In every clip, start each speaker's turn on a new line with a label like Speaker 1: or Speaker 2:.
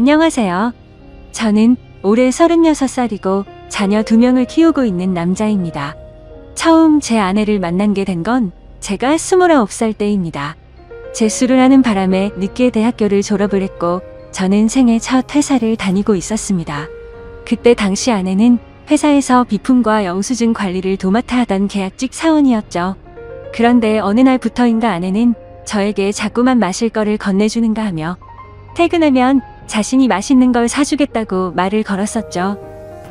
Speaker 1: 안녕하세요. 저는 올해 36살이고 자녀 2명을 키우고 있는 남자입니다. 처음 제 아내를 만난 게 된 건 제가 29살 때입니다. 재수를 하는 바람에 늦게 대학교를 졸업을 했고 저는 생애 첫 회사를 다니고 있었습니다. 그때 당시 아내는 회사에서 비품과 영수증 관리를 도맡아 하던 계약직 사원이었죠. 그런데 어느 날부터인가 아내는 저에게 자꾸만 마실 거를 건네주는가 하며 퇴근하면 자신이 맛있는 걸 사주겠다고 말을 걸었었죠.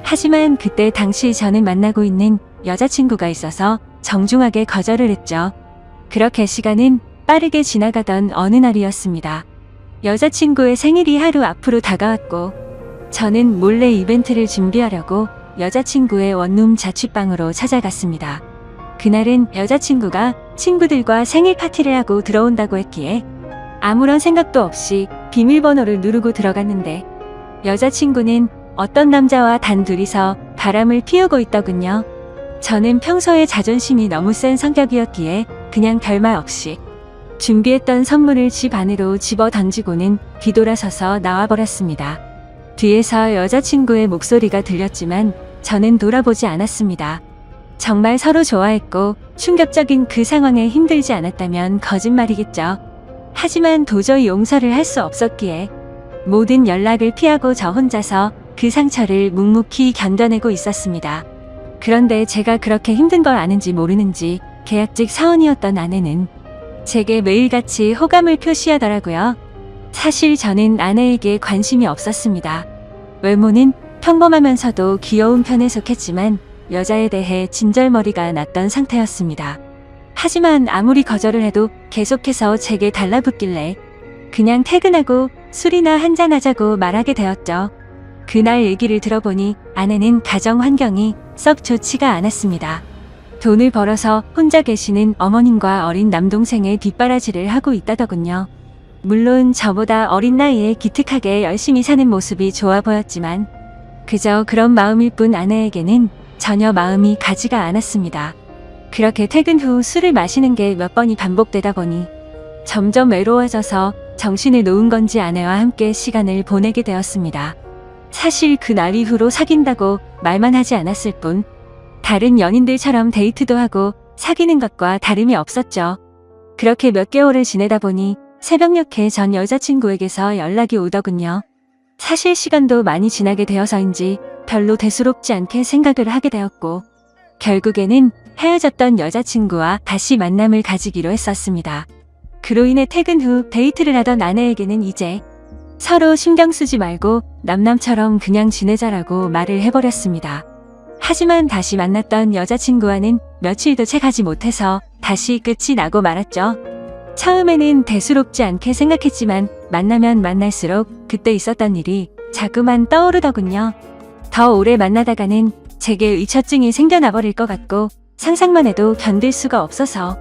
Speaker 1: 하지만 그때 당시 저는 만나고 있는 여자친구가 있어서 정중하게 거절을 했죠. 그렇게 시간은 빠르게 지나가던 어느 날이었습니다. 여자친구의 생일이 하루 앞으로 다가왔고 저는 몰래 이벤트를 준비하려고 여자친구의 원룸 자취방으로 찾아갔습니다. 그날은 여자친구가 친구들과 생일 파티를 하고 들어온다고 했기에 아무런 생각도 없이 비밀번호를 누르고 들어갔는데 여자친구는 어떤 남자와 단 둘이서 바람을 피우고 있더군요. 저는 평소에 자존심이 너무 센 성격이었기에 그냥 별말 없이 준비했던 선물을 집 안으로 집어 던지고는 뒤돌아서서 나와버렸습니다. 뒤에서 여자친구의 목소리가 들렸지만 저는 돌아보지 않았습니다. 정말 서로 좋아했고 충격적인 그 상황에 힘들지 않았다면 거짓말이겠죠. 하지만 도저히 용서를 할 수 없었기에 모든 연락을 피하고 저 혼자서 그 상처를 묵묵히 견뎌내고 있었습니다. 그런데 제가 그렇게 힘든 걸 아는지 모르는지 계약직 사원이었던 아내는 제게 매일같이 호감을 표시하더라고요. 사실 저는 아내에게 관심이 없었습니다. 외모는 평범하면서도 귀여운 편에 속했지만 여자에 대해 진절머리가 났던 상태였습니다. 하지만 아무리 거절을 해도 계속해서 제게 달라붙길래 그냥 퇴근하고 술이나 한잔하자고 말하게 되었죠. 그날 얘기를 들어보니 아내는 가정 환경이 썩 좋지가 않았습니다. 돈을 벌어서 혼자 계시는 어머님과 어린 남동생의 뒷바라지를 하고 있다더군요. 물론 저보다 어린 나이에 기특하게 열심히 사는 모습이 좋아 보였지만 그저 그런 마음일 뿐 아내에게는 전혀 마음이 가지가 않았습니다. 그렇게 퇴근 후 술을 마시는 게 몇 번이 반복되다 보니 점점 외로워져서 정신을 놓은 건지 아내와 함께 시간을 보내게 되었습니다. 사실 그날 이후로 사귄다고 말만 하지 않았을 뿐 다른 연인들처럼 데이트도 하고 사귀는 것과 다름이 없었죠. 그렇게 몇 개월을 지내다 보니 새벽녘에 전 여자친구에게서 연락이 오더군요. 사실 시간도 많이 지나게 되어서인지 별로 대수롭지 않게 생각을 하게 되었고 결국에는 헤어졌던 여자친구와 다시 만남을 가지기로 했었습니다. 그로 인해 퇴근 후 데이트를 하던 아내에게는 이제 서로 신경 쓰지 말고 남남처럼 그냥 지내자라고 말을 해버렸습니다. 하지만 다시 만났던 여자친구와는 며칠도 채 가지 못해서 다시 끝이 나고 말았죠. 처음에는 대수롭지 않게 생각했지만 만나면 만날수록 그때 있었던 일이 자꾸만 떠오르더군요. 더 오래 만나다가는 제게 의처증이 생겨나 버릴 것 같고 상상만 해도 견딜 수가 없어서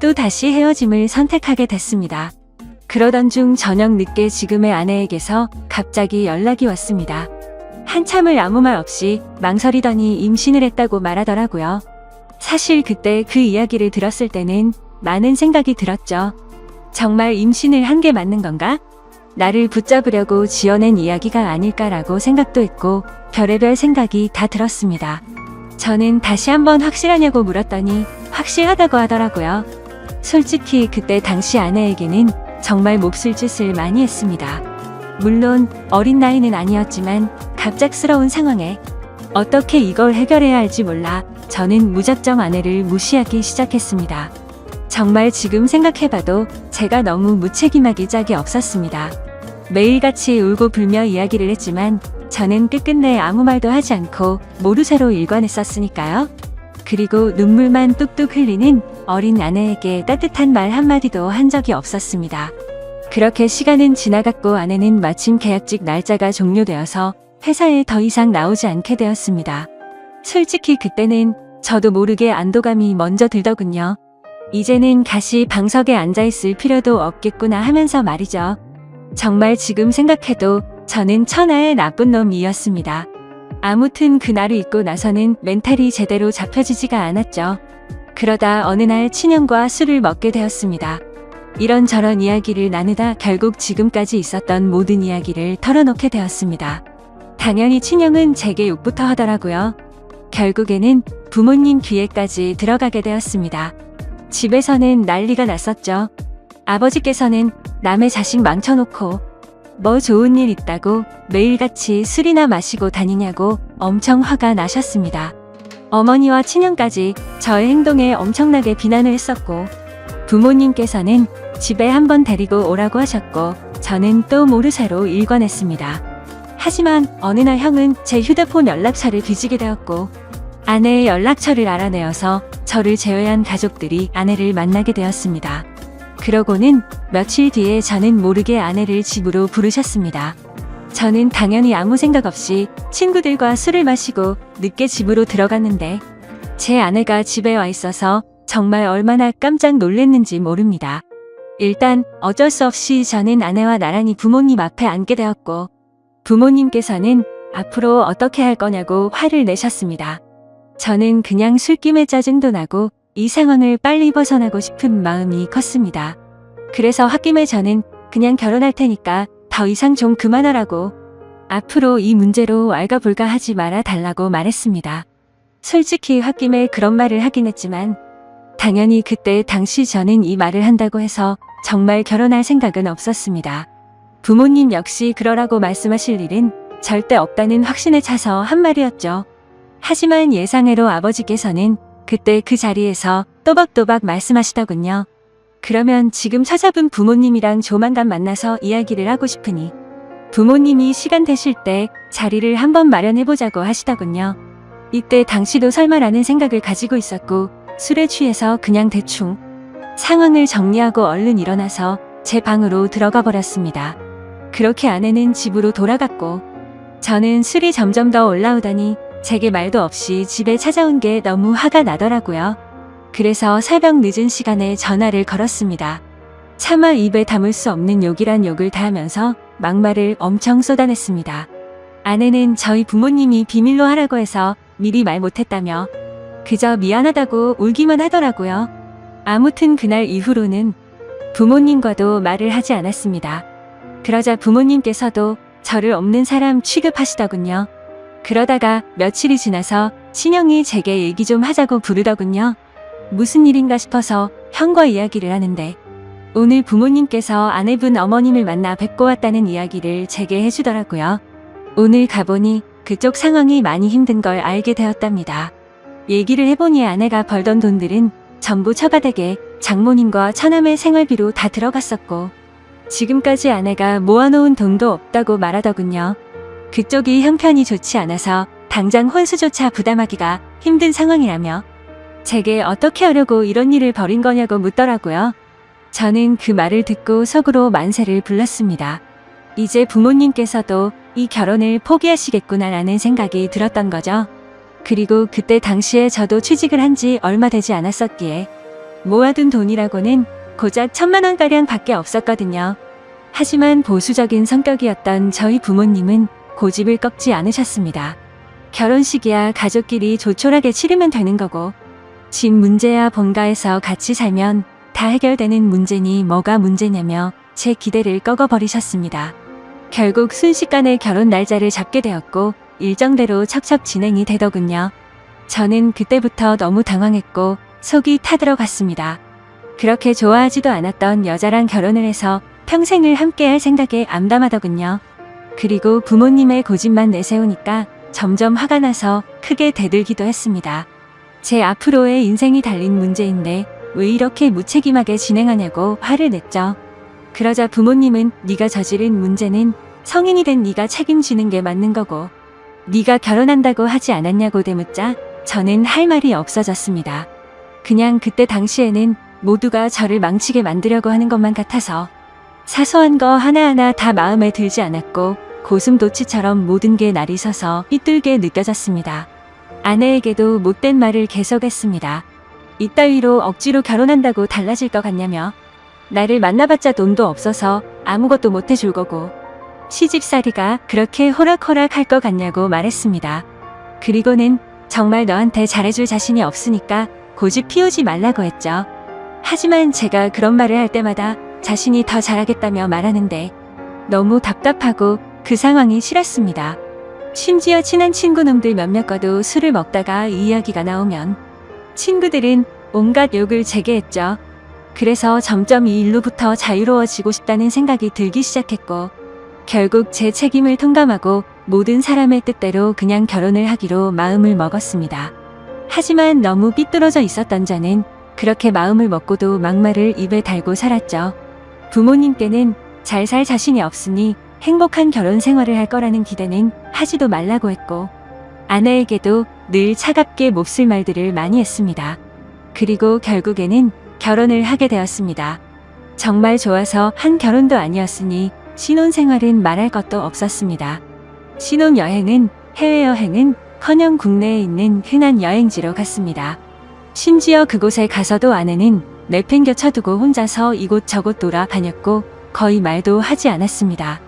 Speaker 1: 또 다시 헤어짐을 선택하게 됐습니다. 그러던 중 저녁 늦게 지금의 아내에게서 갑자기 연락이 왔습니다. 한참을 아무 말 없이 망설이더니 임신을 했다고 말하더라고요. 사실 그때 그 이야기를 들었을 때는 많은 생각이 들었죠. 정말 임신을 한 게 맞는 건가? 나를 붙잡으려고 지어낸 이야기가 아닐까라고 생각도 했고 별의별 생각이 다 들었습니다. 저는 다시 한번 확실하냐고 물었더니 확실하다고 하더라고요. 솔직히 그때 당시 아내에게는 정말 몹쓸 짓을 많이 했습니다. 물론 어린 나이는 아니었지만 갑작스러운 상황에 어떻게 이걸 해결해야 할지 몰라 저는 무작정 아내를 무시하기 시작했습니다. 정말 지금 생각해봐도 제가 너무 무책임하기 짝이 없었습니다. 매일같이 울고 불며 이야기를 했지만 저는 끝끝내 아무 말도 하지 않고 모르쇠로 일관했었으니까요. 그리고 눈물만 뚝뚝 흘리는 어린 아내에게 따뜻한 말 한마디도 한 적이 없었습니다. 그렇게 시간은 지나갔고 아내는 마침 계약직 날짜가 종료되어서 회사에 더 이상 나오지 않게 되었습니다. 솔직히 그때는 저도 모르게 안도감이 먼저 들더군요. 이제는 다시 방석에 앉아있을 필요도 없겠구나 하면서 말이죠. 정말 지금 생각해도 저는 천하의 나쁜 놈이었습니다. 아무튼 그날을 잊고 나서는 멘탈이 제대로 잡혀지지가 않았죠. 그러다 어느 날 친형과 술을 먹게 되었습니다. 이런저런 이야기를 나누다 결국 지금까지 있었던 모든 이야기를 털어놓게 되었습니다. 당연히 친형은 제게 욕부터 하더라고요. 결국에는 부모님 귀에까지 들어가게 되었습니다. 집에서는 난리가 났었죠. 아버지께서는 남의 자식 망쳐놓고 뭐 좋은 일 있다고 매일같이 술이나 마시고 다니냐고 엄청 화가 나셨습니다. 어머니와 친형까지 저의 행동에 엄청나게 비난을 했었고 부모님께서는 집에 한번 데리고 오라고 하셨고 저는 또 모르쇠로 일관했습니다. 하지만 어느 날 형은 제 휴대폰 연락처를 뒤지게 되었고 아내의 연락처를 알아내어서 저를 제외한 가족들이 아내를 만나게 되었습니다. 그러고는 며칠 뒤에 저는 모르게 아내를 집으로 부르셨습니다. 저는 당연히 아무 생각 없이 친구들과 술을 마시고 늦게 집으로 들어갔는데 제 아내가 집에 와 있어서 정말 얼마나 깜짝 놀랐는지 모릅니다. 일단 어쩔 수 없이 저는 아내와 나란히 부모님 앞에 앉게 되었고 부모님께서는 앞으로 어떻게 할 거냐고 화를 내셨습니다. 저는 그냥 술김에 짜증도 나고 이 상황을 빨리 벗어나고 싶은 마음이 컸습니다. 그래서 홧김에 저는 그냥 결혼할 테니까 더 이상 좀 그만하라고 앞으로 이 문제로 왈가불가 하지 말아 달라고 말했습니다. 솔직히 홧김에 그런 말을 하긴 했지만 당연히 그때 당시 저는 이 말을 한다고 해서 정말 결혼할 생각은 없었습니다. 부모님 역시 그러라고 말씀하실 일은 절대 없다는 확신에 차서 한 말이었죠. 하지만 예상외로 아버지께서는 그때 그 자리에서 또박또박 말씀하시더군요. 그러면 지금 찾아본 부모님이랑 조만간 만나서 이야기를 하고 싶으니 부모님이 시간 되실 때 자리를 한번 마련해보자고 하시더군요. 이때 당시도 설마라는 생각을 가지고 있었고 술에 취해서 그냥 대충 상황을 정리하고 얼른 일어나서 제 방으로 들어가 버렸습니다. 그렇게 아내는 집으로 돌아갔고 저는 술이 점점 더 올라오더니 제게 말도 없이 집에 찾아온 게 너무 화가 나더라고요. 그래서 새벽 늦은 시간에 전화를 걸었습니다. 차마 입에 담을 수 없는 욕이란 욕을 다 하면서 막말을 엄청 쏟아냈습니다. 아내는 저희 부모님이 비밀로 하라고 해서 미리 말 못했다며 그저 미안하다고 울기만 하더라고요. 아무튼 그날 이후로는 부모님과도 말을 하지 않았습니다. 그러자 부모님께서도 저를 없는 사람 취급하시더군요. 그러다가 며칠이 지나서 친형이 제게 얘기 좀 하자고 부르더군요. 무슨 일인가 싶어서 형과 이야기를 하는데 오늘 부모님께서 아내분 어머님을 만나 뵙고 왔다는 이야기를 제게 해주더라고요. 오늘 가보니 그쪽 상황이 많이 힘든 걸 알게 되었답니다. 얘기를 해보니 아내가 벌던 돈들은 전부 처가댁에 장모님과 처남의 생활비로 다 들어갔었고 지금까지 아내가 모아놓은 돈도 없다고 말하더군요. 그쪽이 형편이 좋지 않아서 당장 혼수조차 부담하기가 힘든 상황이라며 제게 어떻게 하려고 이런 일을 벌인 거냐고 묻더라고요. 저는 그 말을 듣고 속으로 만세를 불렀습니다. 이제 부모님께서도 이 결혼을 포기하시겠구나라는 생각이 들었던 거죠. 그리고 그때 당시에 저도 취직을 한 지 얼마 되지 않았었기에 모아둔 돈이라고는 고작 천만 원가량 밖에 없었거든요. 하지만 보수적인 성격이었던 저희 부모님은 고집을 꺾지 않으셨습니다. 결혼식이야 가족끼리 조촐하게 치르면 되는 거고 집 문제야 본가에서 같이 살면 다 해결되는 문제니 뭐가 문제냐며 제 기대를 꺾어버리셨습니다. 결국 순식간에 결혼 날짜를 잡게 되었고 일정대로 척척 진행이 되더군요. 저는 그때부터 너무 당황했고 속이 타들어갔습니다. 그렇게 좋아하지도 않았던 여자랑 결혼을 해서 평생을 함께할 생각에 암담하더군요. 그리고 부모님의 고집만 내세우니까 점점 화가 나서 크게 대들기도 했습니다. 제 앞으로의 인생이 달린 문제인데 왜 이렇게 무책임하게 진행하냐고 화를 냈죠. 그러자 부모님은 네가 저지른 문제는 성인이 된 네가 책임지는 게 맞는 거고 네가 결혼한다고 하지 않았냐고 되묻자 저는 할 말이 없어졌습니다. 그냥 그때 당시에는 모두가 저를 망치게 만들려고 하는 것만 같아서 사소한 거 하나하나 다 마음에 들지 않았고 고슴도치처럼 모든 게 날이 서서 삐뚤게 느껴졌습니다. 아내에게도 못된 말을 계속했습니다. 이따위로 억지로 결혼한다고 달라질 것 같냐며 나를 만나봤자 돈도 없어서 아무것도 못 해줄 거고 시집살이가 그렇게 호락호락 할 것 같냐고 말했습니다. 그리고는 정말 너한테 잘해줄 자신이 없으니까 고집 피우지 말라고 했죠. 하지만 제가 그런 말을 할 때마다 자신이 더 잘하겠다며 말하는데 너무 답답하고 그 상황이 싫었습니다. 심지어 친한 친구놈들 몇몇과도 술을 먹다가 이 이야기가 나오면 친구들은 온갖 욕을 제게 했죠. 그래서 점점 이 일로부터 자유로워지고 싶다는 생각이 들기 시작했고 결국 제 책임을 통감하고 모든 사람의 뜻대로 그냥 결혼을 하기로 마음을 먹었습니다. 하지만 너무 삐뚤어져 있었던 저는 그렇게 마음을 먹고도 막말을 입에 달고 살았죠. 부모님께는 잘 살 자신이 없으니 행복한 결혼 생활을 할 거라는 기대는 하지도 말라고 했고 아내에게도 늘 차갑게 몹쓸 말들을 많이 했습니다. 그리고 결국에는 결혼을 하게 되었습니다. 정말 좋아서 한 결혼도 아니었으니 신혼생활은 말할 것도 없었습니다. 신혼여행은 해외여행은 커녕 국내에 있는 흔한 여행지로 갔습니다. 심지어 그곳에 가서도 아내는 내팽겨 쳐두고 혼자서 이곳저곳 돌아다녔고 거의 말도 하지 않았습니다.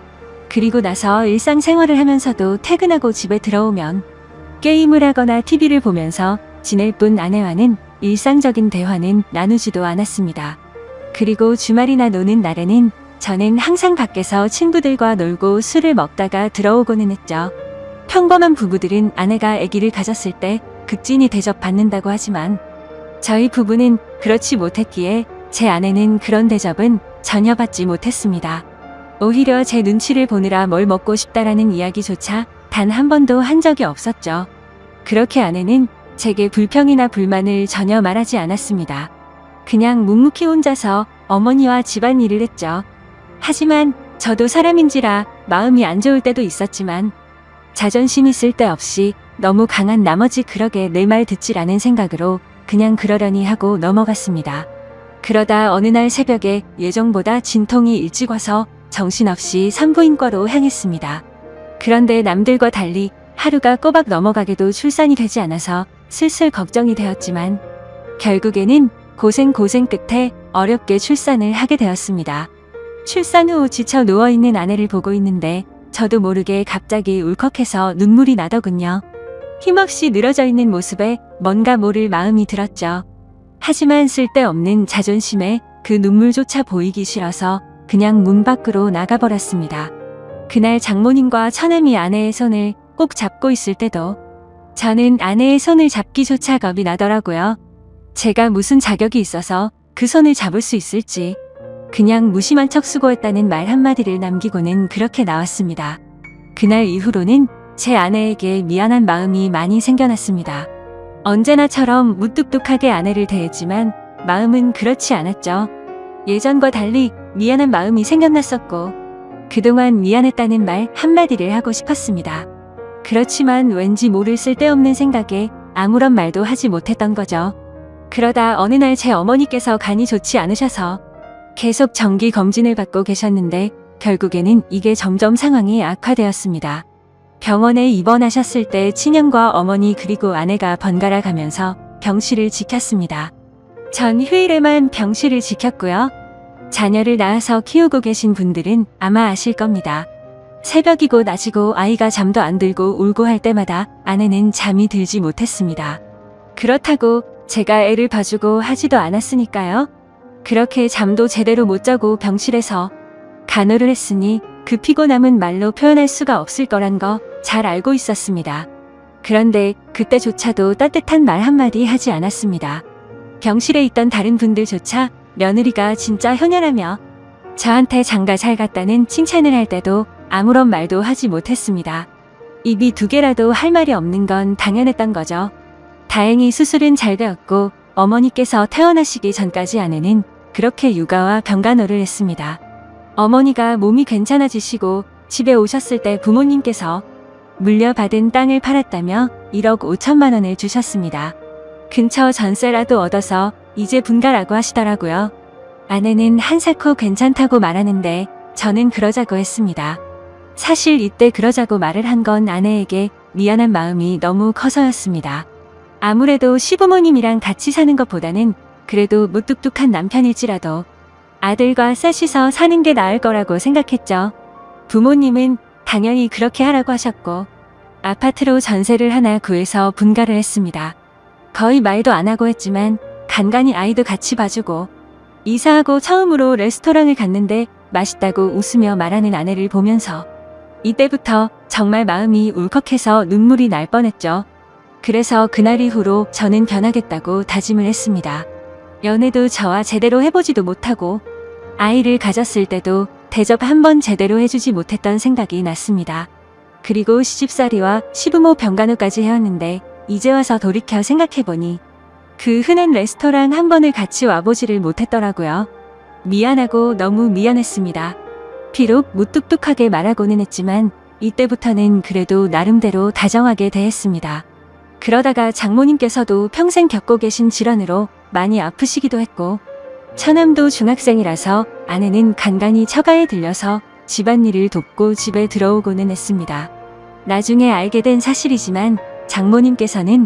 Speaker 1: 그리고 나서 일상생활을 하면서도 퇴근하고 집에 들어오면 게임을 하거나 TV를 보면서 지낼 뿐 아내와는 일상적인 대화는 나누지도 않았습니다. 그리고 주말이나 노는 날에는 저는 항상 밖에서 친구들과 놀고 술을 먹다가 들어오고는 했죠. 평범한 부부들은 아내가 아기를 가졌을 때 극진히 대접받는다고 하지만 저희 부부는 그렇지 못했기에 제 아내는 그런 대접은 전혀 받지 못했습니다. 오히려 제 눈치를 보느라 뭘 먹고 싶다라는 이야기조차 단 한 번도 한 적이 없었죠. 그렇게 아내는 제게 불평이나 불만을 전혀 말하지 않았습니다. 그냥 묵묵히 혼자서 어머니와 집안일을 했죠. 하지만 저도 사람인지라 마음이 안 좋을 때도 있었지만 자존심이 쓸데없이 너무 강한 나머지 그러게 내말 않은 생각으로 그냥 그러려니 하고 넘어갔습니다. 그러다 어느 날 새벽에 예정보다 진통이 일찍 와서 정신없이 산부인과로 향했습니다. 그런데 남들과 달리 하루가 꼬박 넘어가게도 출산이 되지 않아서 슬슬 걱정이 되었지만 결국에는 고생 고생 끝에 어렵게 출산을 하게 되었습니다. 출산 후 지쳐 누워있는 아내를 보고 있는데 저도 모르게 갑자기 울컥해서 눈물이 나더군요. 힘없이 늘어져 있는 모습에 뭔가 모를 마음이 들었죠. 하지만 쓸데없는 자존심에 그 눈물조차 보이기 싫어서 그냥 문 밖으로 나가버렸습니다. 그날 장모님과 처남이 아내의 손을 꼭 잡고 있을 때도 저는 아내의 손을 잡기조차 겁이 나더라고요. 제가 무슨 자격이 있어서 그 손을 잡을 수 있을지 그냥 무심한 척 수고했다는 말 한마디를 남기고는 그렇게 나왔습니다. 그날 이후로는 제 아내에게 미안한 마음이 많이 생겨났습니다. 언제나처럼 무뚝뚝하게 아내를 대했지만 마음은 그렇지 않았죠. 예전과 달리 미안한 마음이 생겨났었고 그동안 미안했다는 말 한마디를 하고 싶었습니다. 그렇지만 왠지 모를 쓸데없는 생각에 아무런 말도 하지 못했던 거죠. 그러다 어느 날 제 어머니께서 간이 좋지 않으셔서 계속 정기 검진을 받고 계셨는데 결국에는 이게 점점 상황이 악화되었습니다. 병원에 입원하셨을 때 친형과 어머니 그리고 아내가 번갈아 가면서 병실을 지켰습니다. 전 휴일에만 병실을 지켰고요. 자녀를 낳아서 키우고 계신 분들은 아마 아실 겁니다. 새벽이고 낮이고 아이가 잠도 안 들고 울고 할 때마다 아내는 잠이 들지 못했습니다. 그렇다고 제가 애를 봐주고 하지도 않았으니까요. 그렇게 잠도 제대로 못 자고 병실에서 간호를 했으니 그 피곤함은 말로 표현할 수가 없을 거란 거 잘 알고 있었습니다. 그런데 그때조차도 따뜻한 말 한마디 하지 않았습니다. 병실에 있던 다른 분들조차 며느리가 진짜 효녀라며 저한테 장가 잘 갔다는 칭찬을 할 때도 아무런 말도 하지 못했습니다. 입이 두 개라도 할 말이 없는 건 당연했던 거죠. 다행히 수술은 잘 되었고 어머니께서 태어나시기 전까지 아내는 그렇게 육아와 병간호를 했습니다. 어머니가 몸이 괜찮아지시고 집에 오셨을 때 부모님께서 물려받은 땅을 팔았다며 1억 5천만 원을 주셨습니다. 근처 전세라도 얻어서 이제 분가라고 하시더라고요. 아내는 한살코 괜찮다고 말하는데 저는 그러자고 했습니다. 사실 이때 그러자고 말을 한 건 아내에게 미안한 마음이 너무 커서였습니다. 아무래도 시부모님이랑 같이 사는 것보다는 그래도 무뚝뚝한 남편일지라도 아들과 셋이서 사는 게 나을 거라고 생각했죠. 부모님은 당연히 그렇게 하라고 하셨고 아파트로 전세를 하나 구해서 분가를 했습니다. 거의 말도 안 하고 했지만 간간히 아이도 같이 봐주고 이사하고 처음으로 레스토랑을 갔는데 맛있다고 웃으며 말하는 아내를 보면서 이때부터 정말 마음이 울컥해서 눈물이 날 뻔했죠. 그래서 그날 이후로 저는 변하겠다고 다짐을 했습니다. 연애도 저와 제대로 해보지도 못하고 아이를 가졌을 때도 대접 한 번 제대로 해주지 못했던 생각이 났습니다. 그리고 시집살이와 시부모 병간호까지 해왔는데 이제 와서 돌이켜 생각해보니 그 흔한 레스토랑 한 번을 같이 와보지를 못했더라고요. 미안하고 너무 미안했습니다. 비록 무뚝뚝하게 말하고는 했지만 이때부터는 그래도 나름대로 다정하게 대했습니다. 그러다가 장모님께서도 평생 겪고 계신 질환으로 많이 아프시기도 했고 처남도 중학생이라서 아내는 간간히 처가에 들려서 집안일을 돕고 집에 들어오고는 했습니다. 나중에 알게 된 사실이지만 장모님께서는